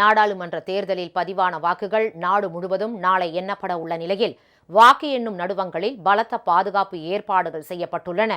நாடாளுமன்ற தேர்தலில் பதிவான வாக்குகள் நாடு முழுவதும் நாளை எண்ணப்பட உள்ள நிலையில் வாக்கு எண்ணும் நடுவங்களில் பலத்த பாதுகாப்பு ஏற்பாடுகள் செய்யப்பட்டுள்ளன.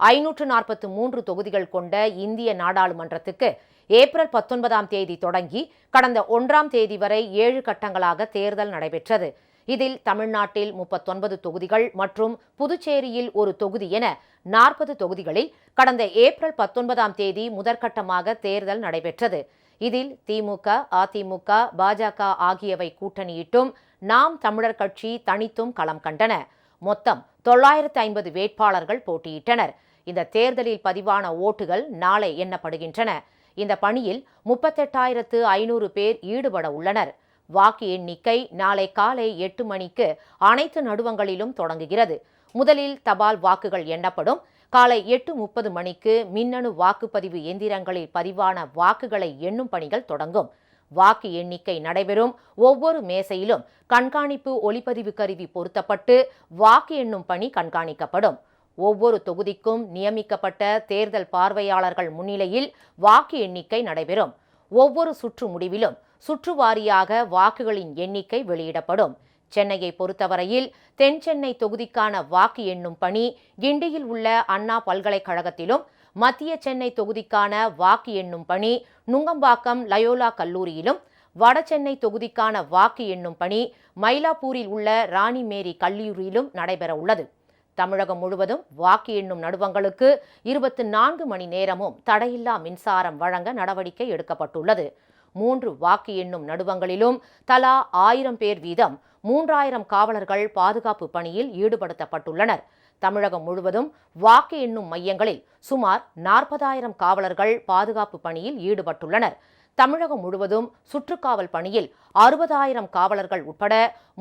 ஐநூற்று நாற்பத்து மூன்று தொகுதிகள் கொண்ட இந்திய நாடாளுமன்றத்துக்கு ஏப்ரல் பத்தொன்பதாம் தேதி தொடங்கி கடந்த ஒன்றாம் தேதி வரை ஏழு கட்டங்களாக தேர்தல் நடைபெற்றது. இதில் தமிழ்நாட்டில் முப்பத்தொன்பது தொகுதிகள் மற்றும் புதுச்சேரியில் ஒரு தொகுதி என நாற்பது தொகுதிகளில் கடந்த ஏப்ரல் பத்தொன்பதாம் தேதி முதற்கட்டமாக தேர்தல் நடைபெற்றது. இதில் திமுக அதிமுக பாஜக ஆகியவை கூட்டணியிட்டும் நாம் தமிழர் கட்சி தனித்தும் களம் கண்டன. மொத்தம் தொள்ளாயிரத்து ஐம்பது வேட்பாளர்கள் போட்டியிட்டனர். இந்த தேர்தலில் பதிவான ஓட்டுகள் நாளை எண்ணப்படுகின்றன. இந்த பணியில் முப்பத்தெட்டாயிரத்து ஐநூறு பேர் ஈடுபட உள்ளனர். வாக்கு எண்ணிக்கை நாளை காலை எட்டு மணிக்கு அனைத்து நடுவங்களிலும் தொடங்குகிறது. முதலில் தபால் வாக்குகள் எண்ணப்படும். காலை எட்டு முப்பது மணிக்கு மின்னணு வாக்குப்பதிவு எந்திரங்களில் பதிவான வாக்குகளை எண்ணும் பணிகள் தொடங்கும். வாக்கு எண்ணிக்கை நடைபெறும். ஒவ்வொரு மேசையிலும் கண்காணிப்பு ஒளிப்பதிவு கருவி பொருத்தப்பட்டு வாக்கு எண்ணும் பணி கண்காணிக்கப்படும். ஒவ்வொரு தொகுதிக்கும் நியமிக்கப்பட்ட தேர்தல் பார்வையாளர்கள் முன்னிலையில் வாக்கு எண்ணிக்கை நடைபெறும். ஒவ்வொரு சுற்று முடிவிலும் சுற்று வாரியாக வாக்குகளின் எண்ணிக்கை வெளியிடப்படும். சென்னையை பொறுத்தவரையில் தென் சென்னை தொகுதிக்கான வாக்கு எண்ணும் பணி கிண்டியில் உள்ள அண்ணா பல்கலைக்கழகத்திலும் மத்திய சென்னை தொகுதிக்கான வாக்கு எண்ணும் பணி நுங்கம்பாக்கம் லயோலா கல்லூரியிலும் வட சென்னை தொகுதிக்கான வாக்கு எண்ணும் பணி மயிலாப்பூரில் உள்ள ராணி மேரி கல்லூரியிலும் நடைபெற உள்ளது. தமிழகம் முழுவதும் வாக்கு எண்ணும் நடுவங்களுக்கு இருபத்தி நான்கு மணி நேரமும் தடையில்லா மின்சாரம் வழங்க நடவடிக்கை எடுக்கப்பட்டுள்ளது. மூன்று வாக்கு எண்ணும் நடுவங்களிலும் தலா ஆயிரம் பேர் வீதம் மூன்றாயிரம் காவலர்கள் பாதுகாப்பு பணியில் ஈடுபடுத்தப்பட்டுள்ளனர். தமிழகம் முழுவதும் வாக்கு எண்ணும் மையங்களில் சுமார் நாற்பதாயிரம் காவலர்கள் பாதுகாப்பு பணியில் ஈடுபட்டுள்ளனர். தமிழகம் முழுவதும் சுற்றுக்காவல் பணியில் அறுபதாயிரம் காவலர்கள் உட்பட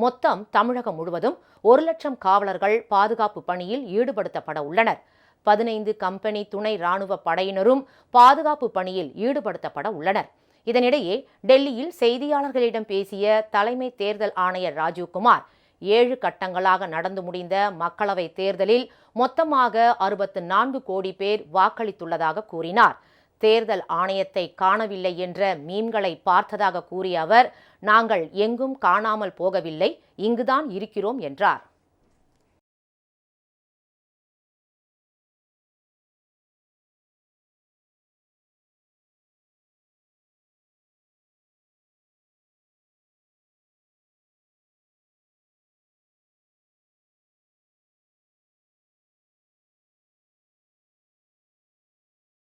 மொத்தம் தமிழகம் முழுவதும் ஒரு லட்சம் காவலர்கள் பாதுகாப்பு பணியில் ஈடுபடுத்தப்பட உள்ளனர். பதினைந்து கம்பெனி துணை ராணுவ படையினரும் பாதுகாப்பு பணியில் ஈடுபடுத்தப்பட உள்ளனர். இதனிடையே டெல்லியில் செய்தியாளர்களிடம் பேசிய தலைமை தேர்தல் ஆணையர் ராஜீவ்குமார் ஏழு கட்டங்களாக நடந்து முடிந்த மக்களவைத் தேர்தலில் மொத்தமாக அறுபத்து நான்கு கோடி பேர் வாக்களித்துள்ளதாக கூறினார். தேர்தல் ஆணையத்தை காணவில்லை என்ற மீன்களை பார்த்ததாக கூறிய அவர் நாங்கள் எங்கும் காணாமல் போகவில்லை இங்குதான் இருக்கிறோம் என்றார்.